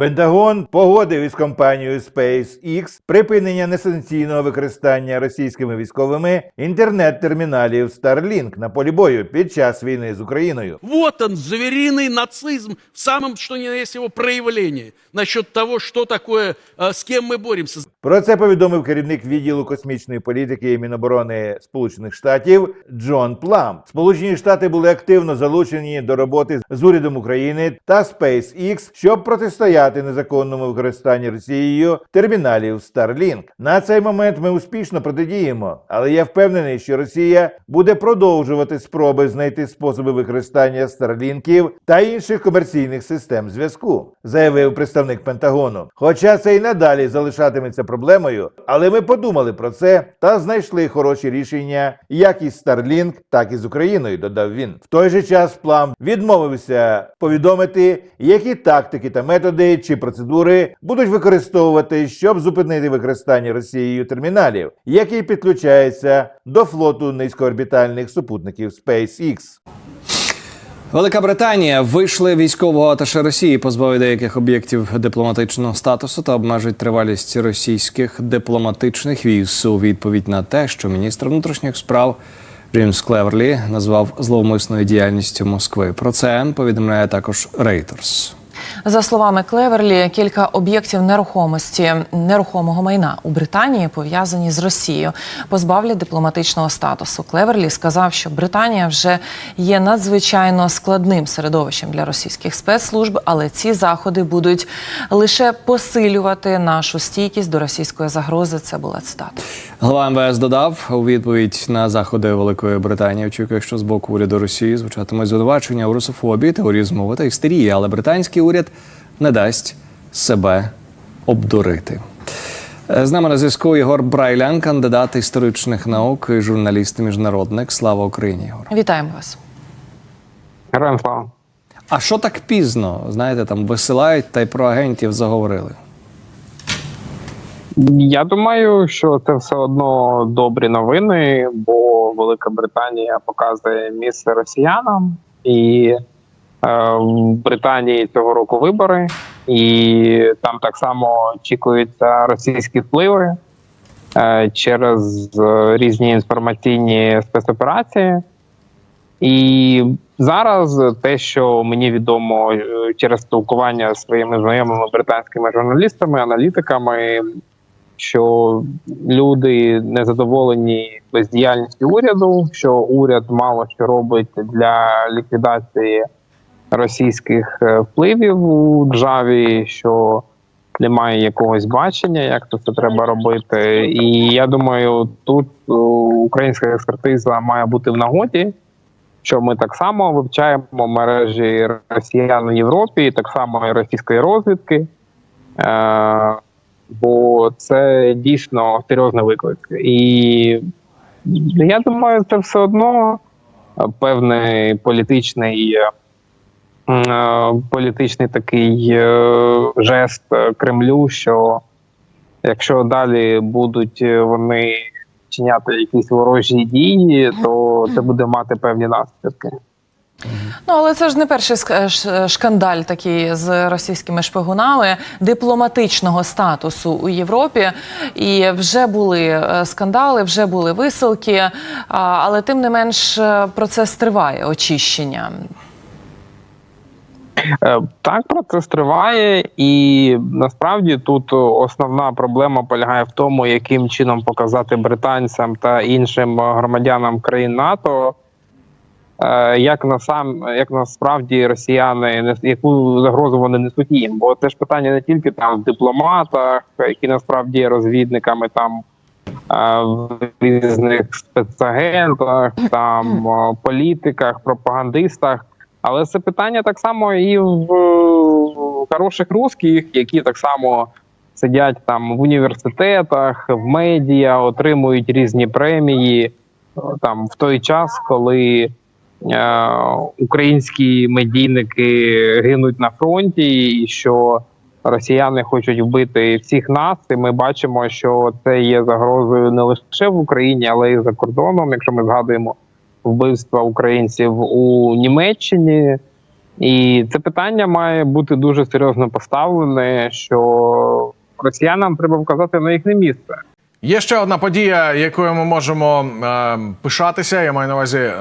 Пентагон погодив із компанією SpaceX припинення несанкційного використання російськими військовими інтернет-терміналів Starlink на полі бою під час війни з Україною. Вот он, звериный нацизм в самом, что ни на есть его проявлении. Насчет того, что такое, э, с кем мы боремся. Про це повідомив керівник відділу космічної політики Міноборони Сполучених Штатів Джон Плам. Сполучені Штати були активно залучені до роботи з урядом України та SpaceX, щоб протистояти незаконному використанню Росією терміналів Starlink. На цей момент ми успішно протидіємо, але я впевнений, що Росія буде продовжувати спроби знайти способи використання Старлінків та інших комерційних систем зв'язку, заявив представник Пентагону. Хоча це і надалі залишатиметься проблемою, але ми подумали про це та знайшли хороші рішення як із Starlink, так і з Україною. Додав він. В той же час Плам відмовився повідомити, які тактики та методи чи процедури будуть використовувати, щоб зупинити використання Росією терміналів, який підключається до флоту низькоорбітальних супутників SpaceX. Велика Британія вийшли військового аташе Росії, позбавить деяких об'єктів дипломатичного статусу та обмежить тривалість російських дипломатичних віз у відповідь на те, що міністр внутрішніх справ Джеймс Клеверлі назвав зловмисною діяльністю Москви. Про це повідомляє також Reuters. За словами Клеверлі, кілька об'єктів нерухомості нерухомого майна у Британії пов'язані з Росією, позбавлять дипломатичного статусу. Клеверлі сказав, що Британія вже є надзвичайно складним середовищем для російських спецслужб, але ці заходи будуть лише посилювати нашу стійкість до російської загрози. Це була цитата. Глава МВС додав у відповідь на заходи Великої Британії. Очікує, що з боку уряду Росії звучатиме звинувачення у русофобії, теорії змови та істерії, але британський уряд не дасть себе обдурити. Е, З нами на зв'язку Єгор Брайлян, кандидат історичних наук і журналіст-міжнародник. Слава Україні, Єгор. Вітаємо вас. Героям слава. А що так пізно? Знаєте, там висилають та й про агентів заговорили. Я думаю, що це все одно добрі новини, бо Велика Британія показує місце росіянам, і е, в Британії цього року вибори, і там так само очікуються російські впливи е, через е, різні інформаційні спецоперації. І зараз те, що мені відомо е, через спілкування з своїми знайомими британськими журналістами, аналітиками, що люди незадоволені бездіяльністю уряду, що уряд мало що робить для ліквідації російських е, впливів у державі, що немає якогось бачення, як це все треба робити. І я думаю, тут е, українська експертиза має бути в нагоді. Що ми так само вивчаємо мережі росіян у Європі, так само і російської розвідки. Бо це дійсно серйозний виклик. І я думаю, це все одно певний політичний, е, політичний такий е, жест Кремлю, що якщо далі будуть вони вчиняти якісь ворожі дії, то це буде мати певні наслідки. Ну, але це ж не перший шкандаль такий з російськими шпигунами дипломатичного статусу у Європі. І вже були е, скандали, вже були висилки, але тим не менш е, процес триває очищення. Е, Так, процес триває, і насправді тут основна проблема полягає в тому, яким чином показати британцям та іншим громадянам країн НАТО, е, як насам, як насправді росіяни яку загрозу вони несуть їм. Бо це ж питання не тільки там в дипломатах, які насправді є розвідниками там. е, В різних спецагентах, там політиках, пропагандистах, але це питання так само і в хороших русських, які так само сидять там в університетах, в медіа, отримують різні премії там в той час, коли українські медійники гинуть на фронті, і що росіяни хочуть вбити всіх нас. І ми бачимо, що це є загрозою не лише в Україні, але й за кордоном, якщо ми згадуємо вбивства українців у Німеччині. І це питання має бути дуже серйозно поставлене, що росіянам треба вказати на їхнє місце. Є ще одна подія, якою ми можемо е, пишатися. Я маю на увазі, е,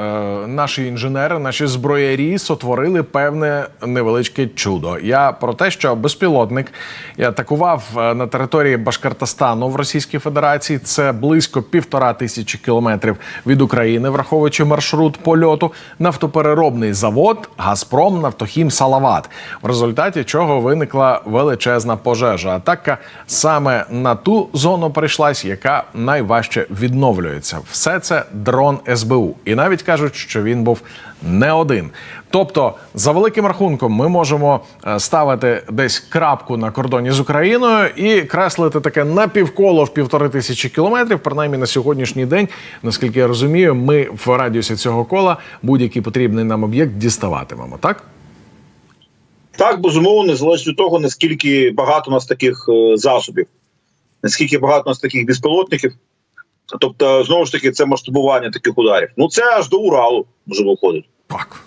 наші інженери, наші зброярі сотворили певне невеличке чудо. Я про те, що безпілотник атакував е, на території Башкортостану в Російській Федерації. Це близько півтора тисячі кілометрів від України, враховуючи маршрут польоту, нафтопереробний завод Газпром Нафтохім Салават, в результаті чого виникла величезна пожежа. Атака саме на ту зону прийшлась, яка найважче відновлюється. Все це дрон СБУ, і навіть кажуть, що він був не один. Тобто, за великим рахунком, ми можемо е, ставити десь крапку на кордоні з Україною і креслити таке напівколо в півтори тисячі кілометрів. Принаймні на сьогоднішній день, наскільки я розумію, ми в радіусі цього кола будь-який потрібний нам об'єкт діставатимемо. Так Так, безумовно, залежить від того, наскільки багато у нас таких е, засобів, наскільки багато у нас таких безпілотників. Тобто, знову ж таки, це масштабування таких ударів. Ну це аж до Уралу може виходити. так.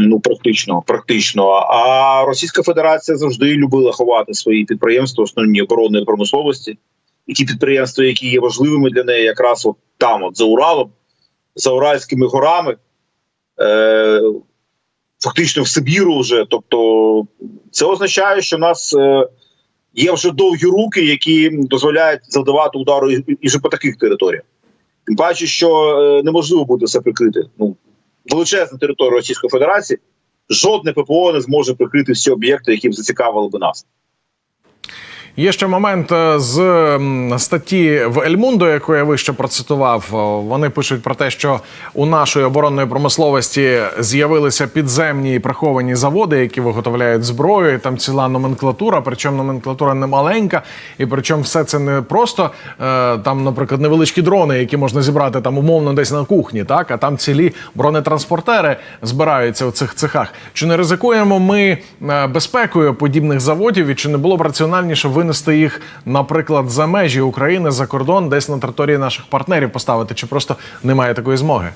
Ну, практично, практично. А Російська Федерація завжди любила ховати свої підприємства, основні оборонної промисловості, і ті підприємства, які є важливими для неї, якраз от там, от за Уралом, за Уральськими горами, е, фактично в Сибіру вже. Тобто, це означає, що в нас е, є вже довгі руки, які дозволяють завдавати удару і, і вже по таких територіях. Тим паче, що е, неможливо буде все прикрити. Ну, величезна територія Російської Федерації, жодне ППО не зможе прикрити всі об'єкти, які б зацікавили би нас. Є ще момент е, з статті в Ельмундо, яку я вище процитував. Вони пишуть про те, що у нашої оборонної промисловості з'явилися підземні приховані заводи, які виготовляють зброю. Там ціла номенклатура, причому номенклатура не маленька, і причому все це не просто е, там, наприклад, невеличкі дрони, які можна зібрати там умовно десь на кухні, так а там цілі бронетранспортери збираються у цих цехах. Чи не ризикуємо ми е, безпекою подібних заводів, і чи не було б раціональніше винести їх, наприклад, за межі України за кордон, десь на території наших партнерів поставити, чи просто немає такої змоги?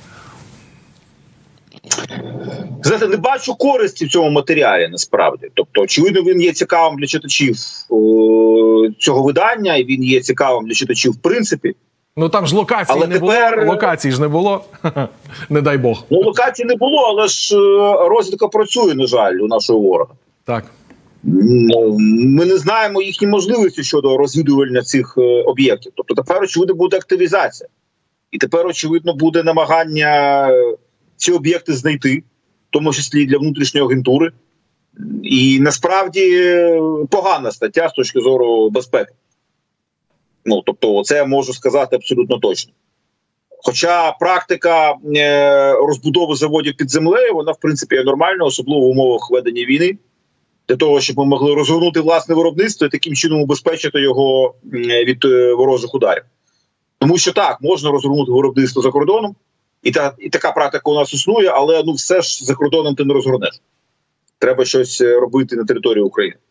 Знаєте, не бачу користі в цьому матеріалі насправді. Тобто, очевидно, він є цікавим для читачів е, цього видання, і він є цікавим для читачів в принципі. Ну там ж локацій Але не тепер- було. Локацій ж не було. не дай Бог. Ну, локацій не було, але ж е, розвідка працює, на жаль, у нашого ворога. Так. Ну, Ми не знаємо їхні можливості щодо розвідування цих е, об'єктів. Тобто тепер, очевидно, буде активізація. І тепер, очевидно, буде намагання е, ці об'єкти знайти, в тому числі для внутрішньої агентури. І насправді е, погана стаття з точки зору безпеки. Ну, тобто, це я можу сказати абсолютно точно. Хоча практика розбудови заводів під землею, вона в принципі є нормальна, особливо в умовах ведення війни для того, щоб ми могли розгорнути власне виробництво і таким чином убезпечити його від е, ворожих ударів. Тому що так, можна розгорнути виробництво за кордоном, і та і така практика у нас існує, але ну все ж за кордоном ти не розгорнеш. Треба щось е, робити на території України.